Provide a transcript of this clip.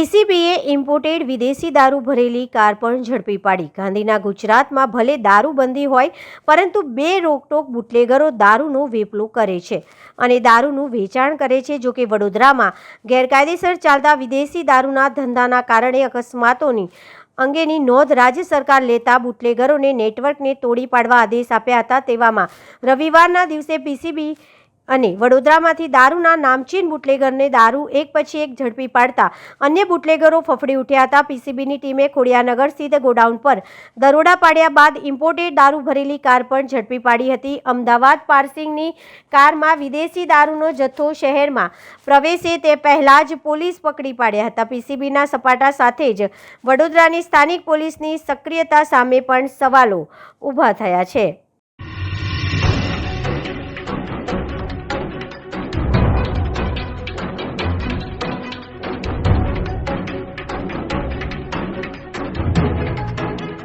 પીસીબીએ imported વિદેશી દારૂ ભરેલી કાર પણ ઝડપી પાડી. ગાંધીના ગુજરાતમાં ભલે દારૂબંધી હોય, પરંતુ બે રોકટોક બુટલેગરો દારૂનો વેપલો કરે છે અને દારૂનું વેચાણ કરે છે. જો કે વડોદરામાં ગેરકાયદેસર ચાલતા વિદેશી દારૂના ધંધાના કારણે અકસ્માતોની અંગેની નોંધ રાજ્ય સરકાર લેતા બુટલેગરોને નેટવર્કને તોડી પાડવા આદેશ આપ્યા હતા. તેવામાં રવિવારના દિવસે પીસીબી અને વડોદરામાંથી દારૂના નામચીન બુટલેગરને દારૂ એક પછી એક ઝડપી પાડતા અન્ય બુટલેગરો ફફડી ઉઠ્યા હતા. પીસીબીની ટીમે ખોડિયાનગર સ્થિત ગોડાઉન પર દરોડા પાડ્યા બાદ ઇમ્પોર્ટેડ દારૂ ભરેલી કાર પણ ઝડપી પાડી હતી. અમદાવાદ પાર્સિંગની કારમાં વિદેશી દારૂનો જથ્થો શહેરમાં પ્રવેશે તે પહેલાં જ પોલીસ પકડી પાડ્યા હતા. પીસીબીના સપાટા સાથે જ વડોદરાની સ્થાનિક પોલીસની સક્રિયતા સામે પણ સવાલો ઊભા થયા છે.